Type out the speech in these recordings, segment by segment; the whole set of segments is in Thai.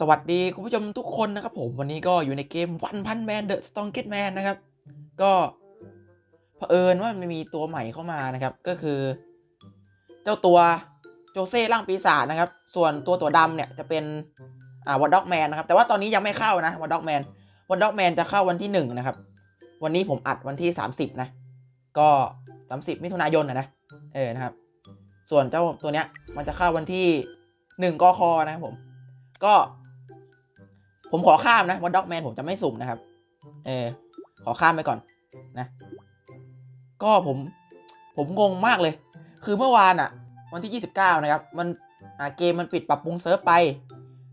สวัสดีคุณผู้ชมทุกคนนะครับผมวันนี้ก็อยู่ในเกม One Punch Man The Strongest Man นะครับ ก็เผอิญว่ามันมีตัวใหม่เข้ามานะครับ ก็คือ เจ้าตัวโจเซ่ร่างปีศาจนะครับ ส่วนตัวตัวดำเนี่ยจะเป็นอ่าวอดด็อกแมนนะครับ แต่ว่าตอนนี้ยังไม่เข้านะวอดด็อกแมนวอดด็อกแมนจะเข้าวันที่หนึ่งนะครับ วันนี้ผมอัดวันที่สามสิบนะ ก็สามสิบมิถุนายนนะนะเออนะครับ ส่วนเจ้าตัวเนี้ยมันจะเข้าวันที่หนึ่งกคนะครับผม ก็ ผมขอข้ามนะว่าด็อกแมนผมจะไม่สุ่มนะครับ เออ ขอข้ามไปก่อนนะ ก็ผม ผมงงมากเลย คือเมื่อวานอะวันที่ 29 นะครับ มันอ่าเกมมันปิดปรับปรุงเซิร์ฟไป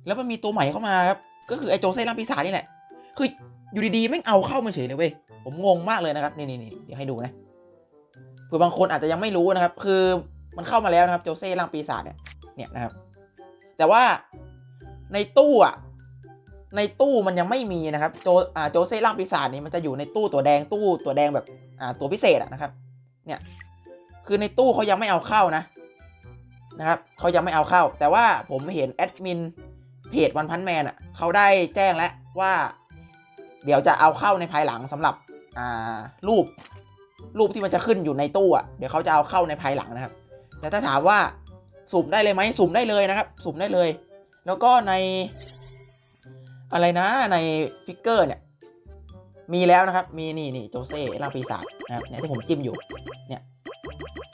แล้วมันมีตัวใหม่เข้ามาครับ ก็คือไอโจเซ่ล่างปีศาจนี่แหละ คืออยู่ดีๆไม่เอาเข้ามาเฉยเลยเว้ย ผมงงมากเลยนะครับนี่นี่นี่เดี๋ยวให้ดูนะ เผื่อบางคนอาจจะยังไม่รู้นะครับ คือมันเข้ามาแล้วนะครับโจเซ่ล่างปีศาจเนี่ย เนี่ยนะครับ แต่ว่าในตู้อะ ในตู้มันยังไม่มีนะครับ โจอ่าโจเซ่ร่างปีศาจนี่มันจะอยู่ในตู้ตัวแดงตู้ตัวแดงแบบอ่าตัวพิเศษอะนะครับ เนี่ย คือในตู้เขายังไม่เอาเข้านะนะครับเขายังไม่เอาเข้า แต่ว่าผมเห็นแอดมินเพจวันพันแมนอะเขาได้แจ้งแล้วว่า เดี๋ยวจะเอาเข้าในภายหลังสำหรับอ่ารูป รูปที่มันจะขึ้นอยู่ในตู้อะเดี๋ยวเขาจะเอาเข้าในภายหลังนะครับ แต่ถ้าถามว่าสุ่มได้เลยไหมสุ่มได้เลยนะครับ สุ่มได้เลย แล้วก็ใน อะไรนะในฟิกเกอร์เนี่ย มีแล้วนะครับ มีนี่นี่โจเซ่ร่างปีศาจนะครับเนี่ยที่ผมจิ้มอยู่ เนี่ย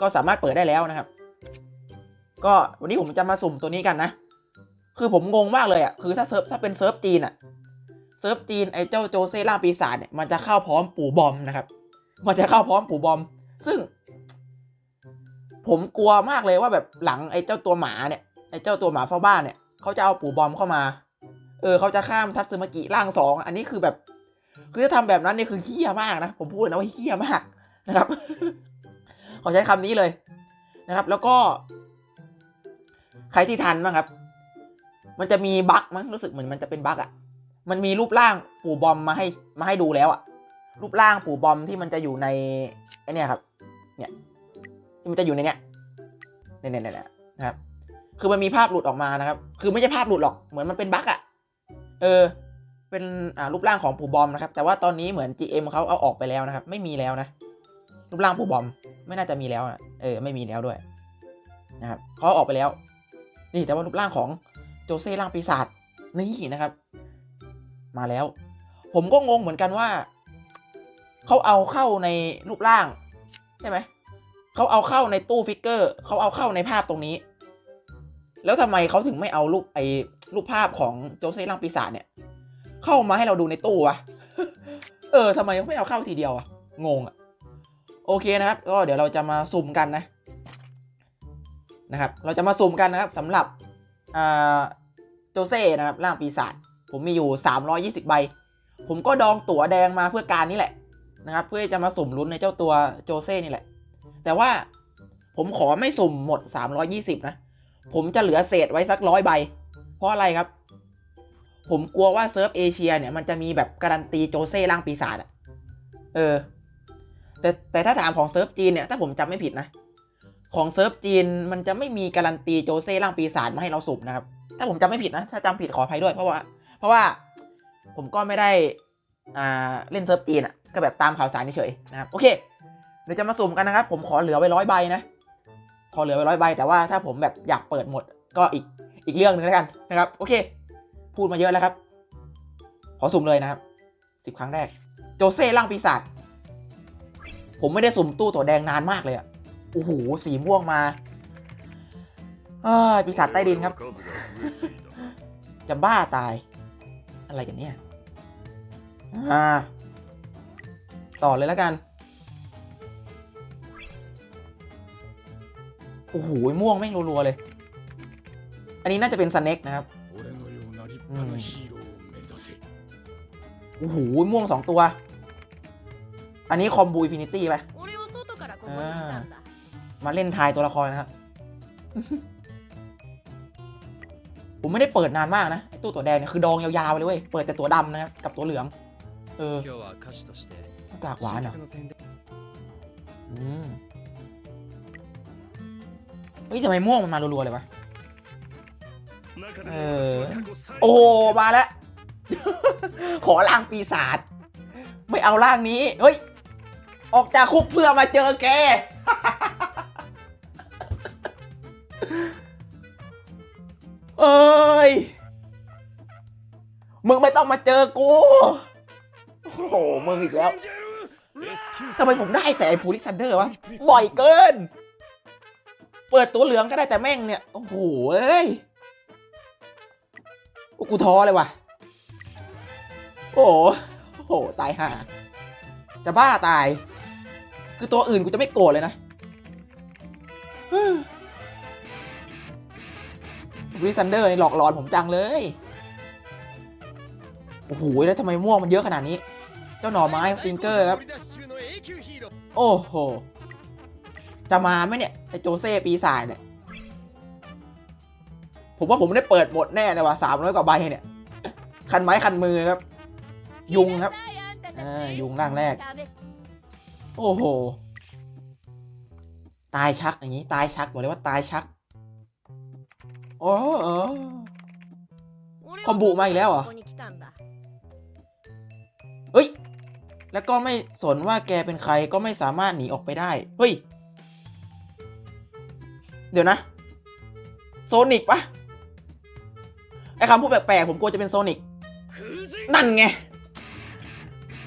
ก็สามารถเปิดได้แล้วนะครับ ก็วันนี้ผมจะมาสุ่มตัวนี้กันนะ คือผมงงมากเลยอะ คือถ้าเซิร์ฟถ้าเป็นเซิร์ฟจีนอะ เซิร์ฟจีนไอ้เจ้าโจเซ่ร่างปีศาจเนี่ยมันจะเข้าพร้อมปู่บอมนะครับ มันจะเข้าพร้อมปู่บอม ซึ่ง ผมกลัวมากเลยว่าแบบหลังไอ้เจ้าตัวหมาเนี่ย ไอ้เจ้าตัวหมาเฝ้าบ้านเนี่ยเขาจะเอาปู่บอมเข้ามา เออเขาจะข้ามทัตสึมากิร่างสองอันนี้คือแบบคือถ้าทำแบบนั้นนี่คือเฮี้ยมากนะผมพูดนะว่าเฮี้ยมากนะครับขอใช้คำนี้เลยนะครับ แล้วก็ใครที่ทันบ้างครับ มันจะมีบั๊กมั้งรู้สึกเหมือนมันจะเป็นบั๊กอะ มันมีรูปร่างปู่บอมมาให้มาให้ดูแล้วอะ รูปร่างปู่บอมที่มันจะอยู่ในไอเนี่ยครับ เนี่ยที่มันจะอยู่ในเนี้ยเนี่ยเนี่ยเนี่ยนะครับ คือมันมีภาพหลุดออกมานะครับ คือไม่ใช่ภาพหลุดหรอกเหมือนมันเป็นบั๊กอะ เออ เป็นอ่ารูปร่างของปู่บอมนะครับ แต่ว่าตอนนี้เหมือน GM เขาเอาออกไปแล้วนะครับ ไม่มีแล้วนะ รูปร่างปู่บอม ไม่น่าจะมีแล้วนะเออ ไม่มีแล้วด้วย นะครับเขาเอาออกไปแล้ว นี่แต่ว่ารูปร่างของโจเซ่ร่างปีศาจนี่นะครับ มาแล้ว ผมก็งงเหมือนกันว่าเขาเอาเข้าในรูปร่าง ใช่ไหมเขาเอาเข้าในตู้ฟิกเกอร์เขาเอาเข้าในภาพตรงนี้ แล้วทำไมเขาถึงไม่เอารูปไอ้รูปภาพของโจเซ่ร่างปีศาจเนี่ย เข้ามาให้เราดูในตู้วะเออทำไมเขาไม่เอาเข้าทีเดียวอะงงอะโอเคนะครับ ก็เดี๋ยวเราจะมาสุ่มกันนะนะครับ เราจะมาสุ่มกันนะครับสำหรับอ่าโจเซ่นะครับร่างปีศาจผมมีอยู่ 320 ใบ ผมก็ดองตั๋วแดงมาเพื่อการนี้แหละนะครับ เพื่อจะมาสุ่มลุ้นในเจ้าตัวโจเซ่นี่แหละ แต่ว่าผมขอไม่สุ่มหมด 320 นะ ผมจะเหลือเศษไว้สักร้อยใบ เพราะอะไรครับ ผมกลัวว่าเซิร์ฟเอเชียเนี่ยมันจะมีแบบการันตีโจเซ่ร่างปีศาจอะเออ แต่แต่ถ้าถามของเซิร์ฟจีนเนี่ยถ้าผมจำไม่ผิดนะ ของเซิร์ฟจีนมันจะไม่มีการันตีโจเซ่ร่างปีศาจมาให้เราสุ่มนะครับ ถ้าผมจำไม่ผิดนะ ถ้าจำผิดขออภัยด้วยเพราะว่า เพราะว่าผมก็ไม่ได้อ่าเล่นเซิร์ฟจีนอะก็แบบตามข่าวสารเฉยๆนะครับ โอเค เดี๋ยวจะมาสุ่มกันนะครับ ผมขอเหลือไว้ร้อยใบนะ ขอเหลือไว้ร้อยใบแต่ว่าถ้าผมแบบอยากเปิดหมดก็อีกอีกเรื่องหนึ่งแล้วกันนะครับ โอเค พูดมาเยอะแล้วครับ ขอสุ่มเลยนะครับสิบครั้งแรก โจเซ่ร่างปีศาจผมไม่ได้สุ่มตู้ตัวแดงนานมากเลยอะโอ้โหสีม่วงมาอ้ยปีศาจใต้ดินครับ จะบ้าตาย อะไรกันเนี่ยอ่า ต่อเลยแล้วกัน โอ้โหม่วงแม่งรัวๆเลย อันนี้น่าจะเป็นสเน็กนะครับโอ้โหม่วงสองตัว อันนี้คอมบูอินฟินิตี้ไปมาเล่นทายตัวละครนะครับ ผมไม่ได้เปิดนานมากนะตู้ตัวแดงเนี่ยคือดองยาวๆเลยเว้ย เปิดแต่ตัวดำนะครับ กับตัวเหลือง เออกากหวานอะอืม เฮ้ยทำไมม่วงมันมารัวๆเลยวะเออโอ้มาแล้ว ขอร่างปีศาจไม่เอาร่างนี้เฮ้ยออกจากคุกเพื่อมาเจอแก เอ้ย มึงไม่ต้องมาเจอกู โอ้มึงอีกแล้ว ทำไมผมได้แต่ไอ้พูลิซันเดอร์วะ บ่อยเกิน เปิดตัวเหลืองก็ได้แต่แม่งเนี่ย โอ้โหเอ้ยกูท้อเลยว่ะ โอ้โหโอ้โห ตายห่า จะบ้าตาย คือตัวอื่นกูจะไม่โกรธเลยนะวิซันเดอร์นี่หลอกหลอนผมจังเลย โอ้โห แล้วทำไมม่วงมันเยอะขนาดนี้ เจ้าหน่อไม้ฟิงเกอร์ครับ โอ้โห จะมาไหมเนี่ยไอโจเซ่ปีศาจเนี่ย ผมว่าผมได้เปิดหมดแน่เลยว่ะสามร้อยกว่าใบเนี่ย คันไม้คันมือครับ ยุงครับอ่ายุงร่างแรก โอ้โห ตายชักอย่างนี้ ตายชักบอกเลยว่าตายชักโอ้โหคอมบุมาอีกแล้วเหรอ เฮ้ย แล้วก็ไม่สนว่าแกเป็นใครก็ไม่สามารถหนีออกไปได้ เฮ้ย เดี๋ยวนะ โซนิกปะไอคำพูดแปลกๆผมกลัวจะเป็นโซนิก นั่นไง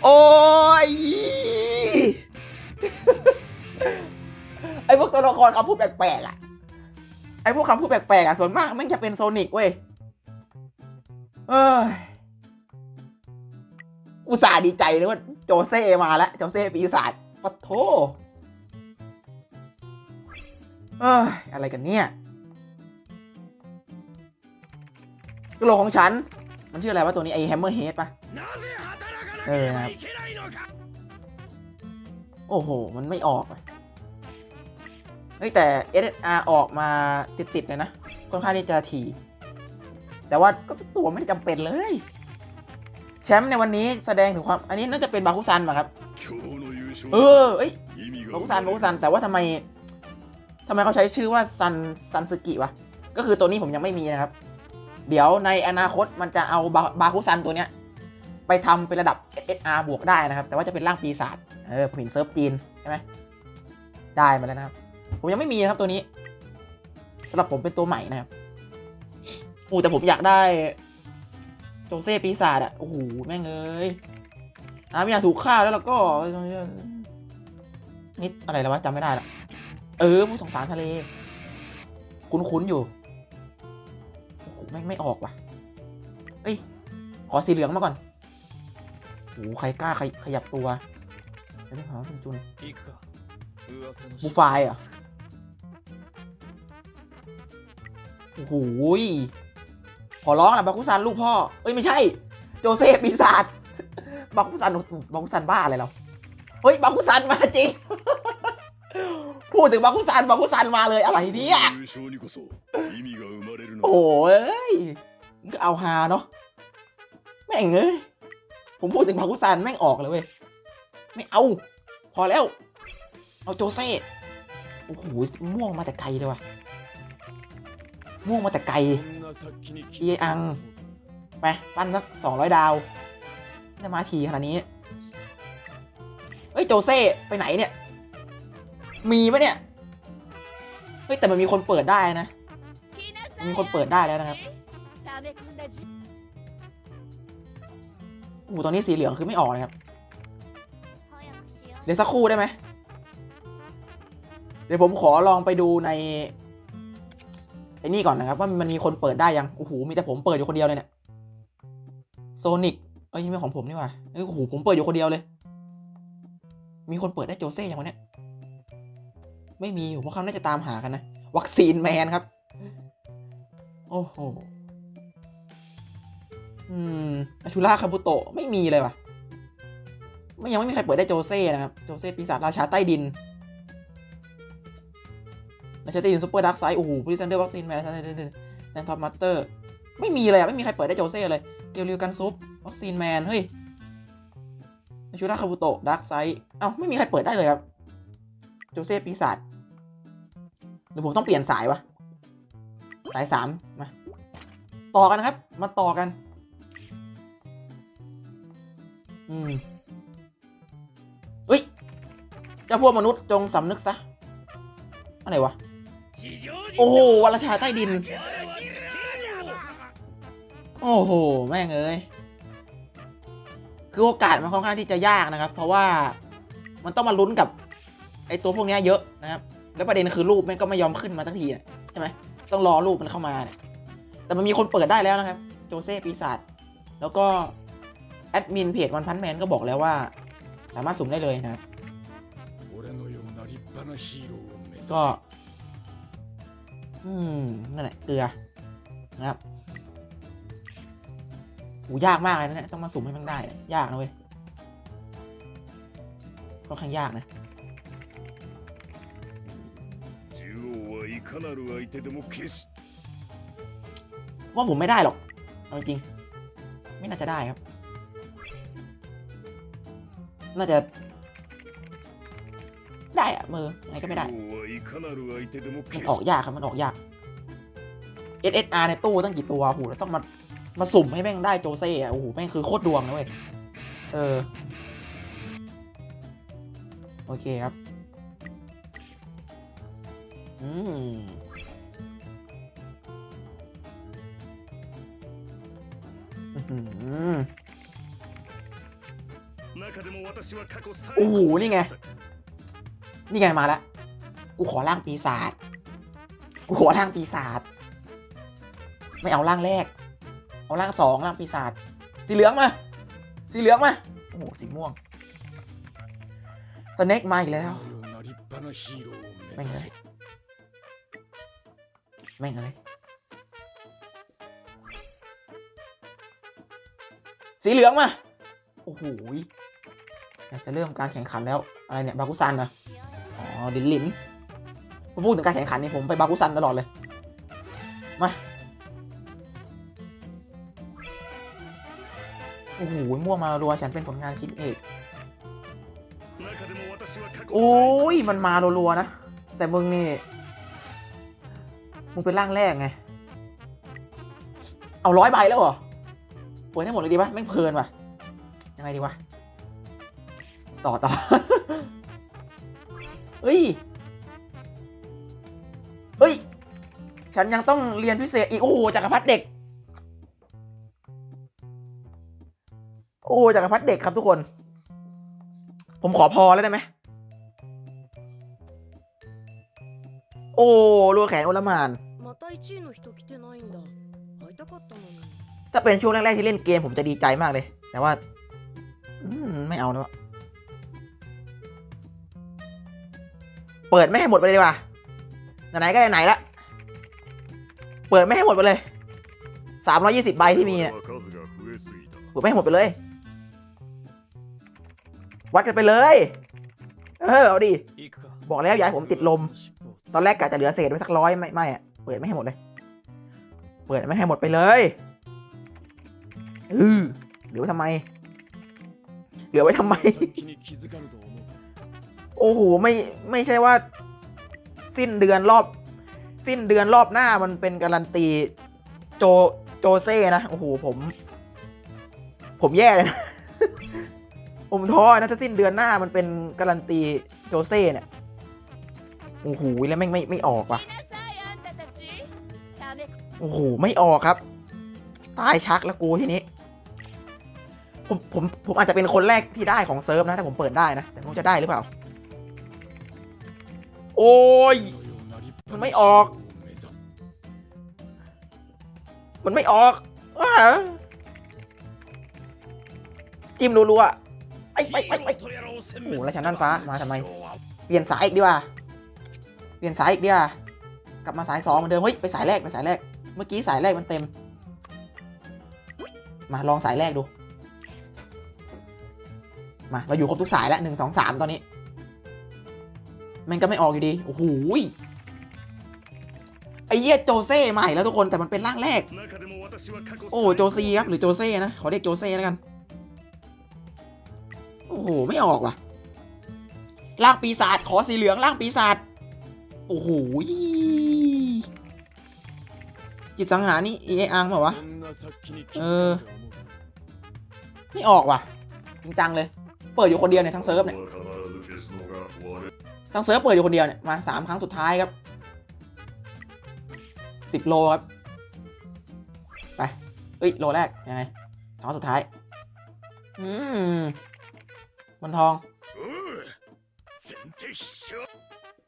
โอ้ย ไอพวกตัวละครคำพูดแปลกๆอะ ไอพวกคำพูดแปลกๆอะส่วนมากม่งจะเป็นโซนิกเว้ย เอ้ยอุตส่าห์ดีใจเลยว่าโจเซ่มาแล้ว โจเซ่ปีศาจปะโถ เอ้ยอะไรกันเนี่ยกระโหลกของฉัน มันชื่ออะไรวะตัวนี้ไอแฮมเมอร์เฮดปะเออครับโอ้โห มันไม่ออกเฮ้ยแต่ SSR ออกมาติดๆเลยนะค่อนข้างที่จะถี่แต่ว่าก็ตัวไม่จำเป็นเลย แชมป์ในวันนี้แสดงถึงความ อันนี้น่าจะเป็นบาคุซันป่ะครับ เออเอ้ยบาคุซันบาคุซันแต่ว่าทำไม ทำไมเขาใช้ชื่อว่าซันซันสึกิวะ ก็คือตัวนี้ผมยังไม่มีนะครับ เดี๋ยวในอนาคตมันจะเอาบาบาคุซันตัวเนี้ย ไปทำเป็นระดับ SSR บวกได้นะครับ แต่ว่าจะเป็นร่างปีศาจ เออผมเห็นเซิร์ฟจีนใช่ไหมได้มาแล้วนะครับ ผมยังไม่มีนะครับตัวนี้สำหรับผมเป็นตัวใหม่นะครับโอ้แต่ผมอยากได้โจเซ่ปีศาจอะโอ้โหแม่งเอ้ยอะไม่อยากถูกฆ่าแล้วแล้วก็นิดอะไรแล้ววะจำไม่ได้ละ เออผู้สงสารทะเล คุ้นๆอยู่ไม่ไม่ออกว่ะ เอ้ย ขอสีเหลืองมาก่อนโอ้ใครกล้าใครขยับตัวไอ้เรื่จุนจุนบูฟายอะโอ้โหขอร้องนะบาคุซันลูกพ่อ เอ้ยไม่ใช่ โจเซฟปีศาจบาคุซันบาคุซันบ้าอะไรเรา เฮ้ยบาคุซันมาจริง พูดถึงบาคุซันบาคุซันมาเลยอะไรเนี่ยโอ้ยก็เอาฮาเนาะแม่งเอ้ยผมพูดถึงบาคุซันแม่งออกเลยเว้ยไม่เอา พอแล้ว เอาโจเซ่โอ้โหม่วงมาแต่ไกลเลยว่ะม่วงมาแต่ไกลเออังไปปั้นสักสองร้อยดาวจะมาทีขนาดนี้เอ้ยโจเซ่ไปไหนเนี่ย มีปะเนี่ย เฮ้ยแต่มันมีคนเปิดได้นะ มีคนเปิดได้แล้วนะครับโอ้โหตอนนี้สีเหลืองคือไม่ออกเลยครับ เดี๋ยวสักครู่ได้ไหม เดี๋ยวผมขอลองไปดูในไอ้นี่ก่อนนะครับ ว่ามันมีคนเปิดได้ยัง โอ้โห มีแต่ผมเปิดอยู่คนเดียวเลยเนี่ย โซนิกเอ้ยไม่ของผมนี่หว่าโอ้โห ผมเปิดอยู่คนเดียวเลย มีคนเปิดได้โจเซ่ยังวะเนี่ย ไม่มีเพราะเขาน่าจะตามหากันนะ วัคซีนแมนครับ โอ้โห อืมอาชูล่าคาบุโตะไม่มีเลยว่ะ ไม่ยังไม่มีใครเปิดได้โจเซ่นะครับ โจเซ่ปีศาจราชาใต้ดิน ราชาใต้ดินซูเปอร์ดักไซด์โอ้โหพลิซันเดอร์วัคซีนแมนแซนท็อปมาสเตอร์ ไม่มีเลยอะ ไม่มีใครเปิดได้โจเซ่เลย เกลริวกันซุปวัคซีนแมน เฮ้ยอาชูราคาบุโตะดักไซด์เอ้า ไม่มีใครเปิดได้เลยครับ โจเซ่ปีศาจ หรือผมต้องเปลี่ยนสายวะ สายสามมา ต่อกันนะครับ มาต่อกัน อืมเฮ้ยเจ้าพวกมนุษย์จงสำนึกซะอะไรวะ โอ้โหวรชาใต้ดิน โอ้โห แม่งเอ้ย คือโอกาสมันค่อนข้างที่จะยากนะครับ เพราะว่ามันต้องมาลุ้นกับ ไอตัวพวกนี้เยอะนะครับ แล้วประเด็นคือรูปแม่งก็ไม่ยอมขึ้นมาสักทีใช่ไหมต้องรอรูปมันเข้ามา แต่มันมีคนเปิดได้แล้วนะครับ โจเซปีศาจแล้วก็แอดมินเพจวันพันแมนก็บอกแล้วว่า สามารถสุ่มได้เลยนะครับก็ อืม นั่นแหละเกลือนะครับหูยากมากเลยนะเนี่ยต้องมาสุ่มให้มันได้ ยากนะเว้ยค่อนข้างยากนะ かなる相手でも決し ว่าผมไม่ได้หรอก เอาจริง ไม่น่าจะได้ครับ น่าจะ ได้อะมืออะไรก็ไม่ได้ 獣王はいかなる相手でも มัน 決 ออก し ยากครับ มันออกยาก SSR ในตู้ตั้งกี่ตัวโอ้โหแล้วต้องมา มาสุ่มให้แม่งได้โจเซ่อะโอ้โห แม่งคือโคตรดวงนะเว้ย เออ โอเคครับ อืโอ้โหนี่ไง นี่ไงมาแล้วกูขอร่างปีศาจกูขอร่างปีศาจไม่เอาร่างแรก เอาร่างสองร่างปีศาจสีเหลืองมา สีเหลืองมา โอ้โห สีม่วง สเน็กมาอีกแล้วไม่เลย แม่งเอ้ยสีเหลืองมา โอ้โหจะเริ่มการแข่งขันแล้ว อะไรเนี่ย บากุซันนะอ๋อ ดินลิมมพูดถึงการแข่งขันนี่ผมไปบากุซันตลอดเลย มา โอ้โห มั่วมารัวฉันเป็นผลงานชิ้นเอก โอ้ย มันมารัวๆนะ แต่มึงนี่ มึงเป็นร่างแรกไง เอาร้อยใบแล้วเหรอเปิดให้หมดเลยดีปะแม่งเพลินว่ะ ยังไงดีวะ ต่อต่อเฮ้ย เฮ้ย ฉันยังต้องเรียนพิเศษอีก โอ้โหจักรพรรดิเด็ก โอ้จักรพรรดิเด็กครับทุกคน ผมขอพอแล้วได้ไหม โอ้รัวแขนโอลมานถ้าเป็นช่วงแรกๆที่เล่นเกมผมจะดีใจมากเลย แต่ว่าไม่เอานะวะเปิดไม่ให้หมดไปเลยว่าไหนๆก็ไหนๆละเปิดไม่ให้หมดไปเลยสามร้อยยี่สิบใบที่มีเนี่ยเปิดไม่ให้หมดไปเลย วัดกันไปเลย เออเอาดีบอกแล้วยายผมติดลม ตอนแรกกะจะเหลือเศษไว้สักร้อยไม่ไม่อะเปิดไม่ให้หมดเลย เปิดไม่ให้หมดไปเลยอือเหลือไว้ทำไม เหลือไว้ทำไม โอ้โหไม่ไม่ใช่ว่า สิ้นเดือนรอบ สิ้นเดือนรอบหน้ามันเป็นการันตี โจโจเซ่นะโอ้โหผม ผมแย่เลยนะผมท้อนะถ้าสิ้นเดือนหน้ามันเป็นการันตีโจเซ่เนี่ย โอ้โหแล้วแม่งไม่ไม่ออกว่ะโอ้โหไม่ออกครับ ตายชักแล้วกูทีนี้ ผมผมผมอาจจะเป็นคนแรกที่ได้ของเซิร์ฟนะแต่ผมเปิดได้นะ แต่ผมจะได้หรือเปล่า โอ้ยมันไม่ออก มันไม่ออกจิ้มรัวๆไอ้ไปไปไปโอ้แล้วฉันนั่นฟ้ามาทำไม เปลี่ยนสายอีกดีกว่า ลี่ยนสายอีกเดีกว่ากลับมาสายสองเหมือนเดิมเฮ้ยไปสายแรกไปสายแรก เมื่อกี้สายแรกมันเต็ม มาลองสายแรกดู มาเราอยู่ครบทุกสายแล้วหนึ่งสองสามตอนนี้ มันก็ไม่ออกอยู่ดีโอ้โหไอ้เหี้ยโจเซ่ใหม่แล้วทุกคนแต่มันเป็นร่างแรก โอ้โจซีครับหรือโจเซ่นะขอเรียกโจเซ่แล้วกันโอ้โหไม่ออกว่ะร่างปีศาจขอสีเหลืองร่างปีศาจ โอ้โหจิตสังหารนี่เออังแบบวะ เออ ไม่ออกว่ะ จริงจังเลย เปิดอยู่คนเดียวเนี่ยทั้งเซิร์ฟเนี่ย ทั้งเซิร์ฟเปิดอยู่คนเดียวเนี่ย มาสามครั้งสุดท้ายครับ สิบโลครับ ไป เอ้ย โลแรก ยังไงท้องสุดท้าย อืมบนทอง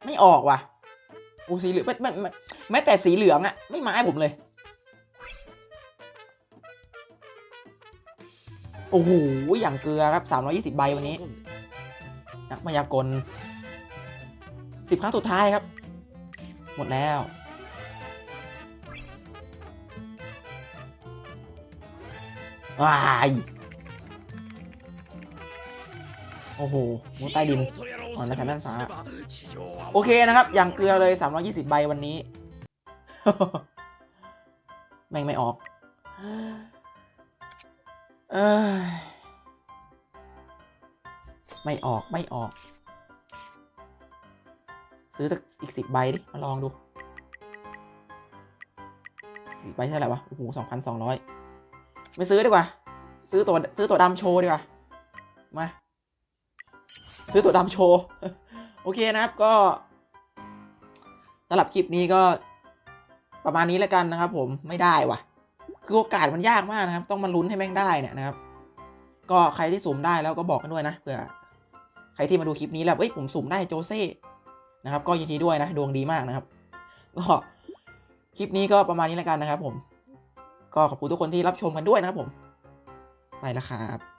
ไม่ออกว่ะ อูสีเหลืองไม่ไม่ไม่แม้แต่สีเหลืองอะไม่มาให้ผมเลย โอ้โห อย่างเกลือครับ 320 ใบวันนี้ นักมายากลสิบครั้งสุดท้ายครับ หมดแล้ว ว้าย โอ้โหมุดใต้ดิน อ๋อในแผ่นด้านฟ้าโอเคนะครับ อย่างเกลือเลย 320 ใบวันนี้ แม่งไม่ออก เอ้ย ไม่ออกไม่ออก ซื้อสักอีกสิบใบดิ มาลองดูสิบใบเท่าไหร่วะ โอ้โหสองพันสองร้อยไม่ซื้อดีกว่า ซื้อตัวซื้อตัวดำโชว์ดีกว่า มา ซื้อตัวดำโชว์ โอเคนะครับก็สำหรับคลิปนี้ก็ประมาณนี้แล้วกันนะครับ ผมไม่ได้ว่ะ คือโอกาสมันยากมากนะครับ ต้องมาลุ้นให้แม่งได้เนี่ยนะครับ ก็ใครที่สุ่มได้แล้วก็บอกกันด้วยนะเผื่อใครที่มาดูคลิปนี้แล้วเอ้ยผมสุ่มได้โจเซ่นะครับ ก็ยินดีด้วยนะดวงดีมากนะครับก็คลิปนี้ก็ประมาณนี้แล้วกันนะครับ ผม ก็ขอบคุณทุกคนที่รับชมกันด้วยนะครับผมไปแล้วครับ